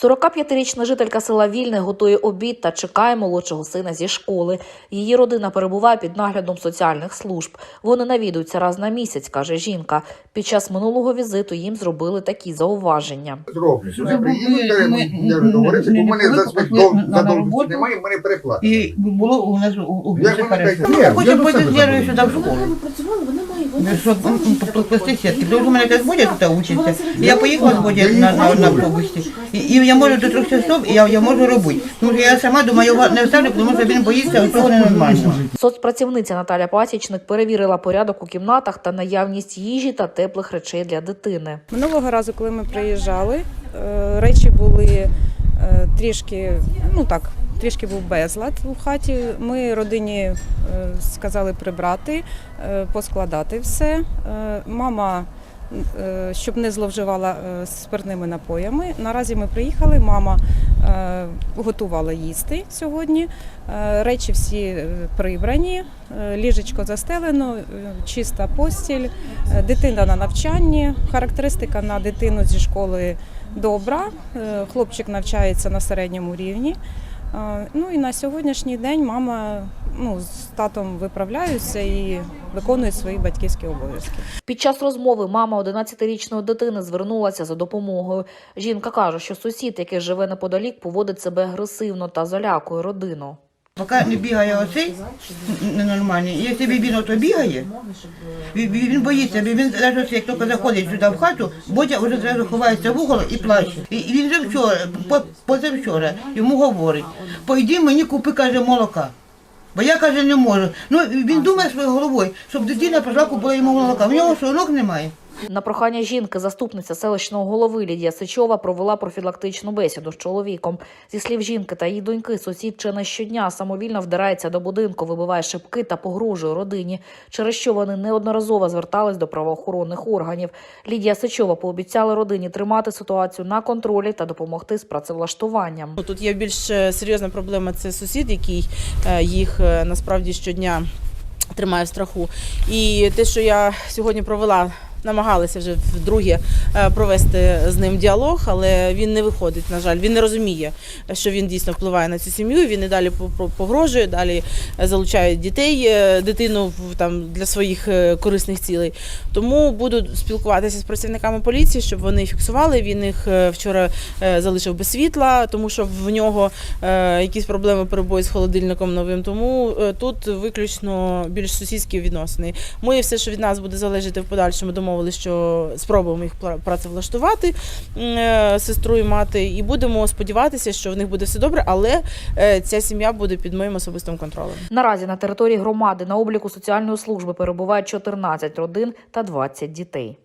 45-річна жителька села Вільне готує обід та чекає молодшого сина зі школи. Її родина перебуває під наглядом соціальних служб. Вони навідуються раз на місяць, каже жінка. Під час минулого візиту їм зробили такі зауваження. зроблю. Сюди Ми- ми- я вже ми- договорився, ми бо в не мене за роботу. немає, мене переплата. І було у нас у, у Потім подзвоню сюди в школу. Працювали, вони мають Ну, плести сітки. Тому що в мене якась учиться. Я поїхала з Бодя на, на, на автобусі. І, і я можу до трьох часов, і я, я можу робити. Тому що я сама думаю, його не вставлю, тому що він боїться, цього ненормально. Соцпрацівниця Наталя Пасічник перевірила порядок у кімнатах та наявність їжі та теплих речей для дитини. Минулого разу, коли ми приїжджали, е, речі були е, трішки, ну так, трішки був безлад у хаті. Ми родині е, сказали прибрати, е, поскладати все. Е, Мама, щоб не зловживала спиртними напоями. Наразі ми приїхали. Мама готувала їсти сьогодні. Речі всі прибрані, ліжечко застелено, чиста постіль. Дитина на навчанні. Характеристика на дитину зі школи добра. Хлопчик навчається на середньому рівні. Ну і на сьогоднішній день мама ну, з татом виправляються і виконують свої батьківські обов'язки. Під час розмови мама 11-річної дитини звернулася за допомогою. Жінка каже, що сусід, який живе неподалік, поводить себе агресивно та залякує родину. Поки не бігає оцей ненормальний, якщо він то бігає, він, боїться, він навіть як тільки заходить сюди в хату, Бодя вже зразу ховається в угол і плаче. І він вже вчора, позавчора йому говорить, пойди мені купи, каже, молока. Бо я каже, не можу. Ну він думає своєю головою, щоб дитина пішла купила йому молока. В нього що, немає. На прохання жінки заступниця селищного голови Лідія Сичова провела профілактичну бесіду з чоловіком. Зі слів жінки та її доньки, сусід чи не щодня самовільно вдирається до будинку, вибиває шибки та погрожує родині, через що вони неодноразово звертались до правоохоронних органів. Лідія Сичова пообіцяла родині тримати ситуацію на контролі та допомогти з працевлаштуванням. Ну, Тут є більш е, серйозна проблема. Це сусід, який е, їх е, насправді щодня тримає в страху. І те, що я сьогодні провела. Намагалися вже вдруге е, провести з ним діалог, але він не виходить. На жаль, він не розуміє, що він дійсно впливає на цю сім'ю. Він і далі по- по- погрожує, далі е, залучає дітей, е, дитину там для своїх корисних цілей. Тому буду спілкуватися з працівниками поліції, щоб вони фіксували. Він їх вчора залишив без світла, тому що в нього якісь проблеми перебої з холодильником новим. Тому тут виключно більш сусідські відносини. Ми все, що від нас буде залежати в подальшому, домовилися, що спробуємо їх пра- працевлаштувати е, сестру і мати, і будемо сподіватися, що в них буде все добре, але е, ця сім'я буде під моїм особистим контролем. Наразі на території громади на обліку соціальної служби перебувають 14 родин та 20 дітей.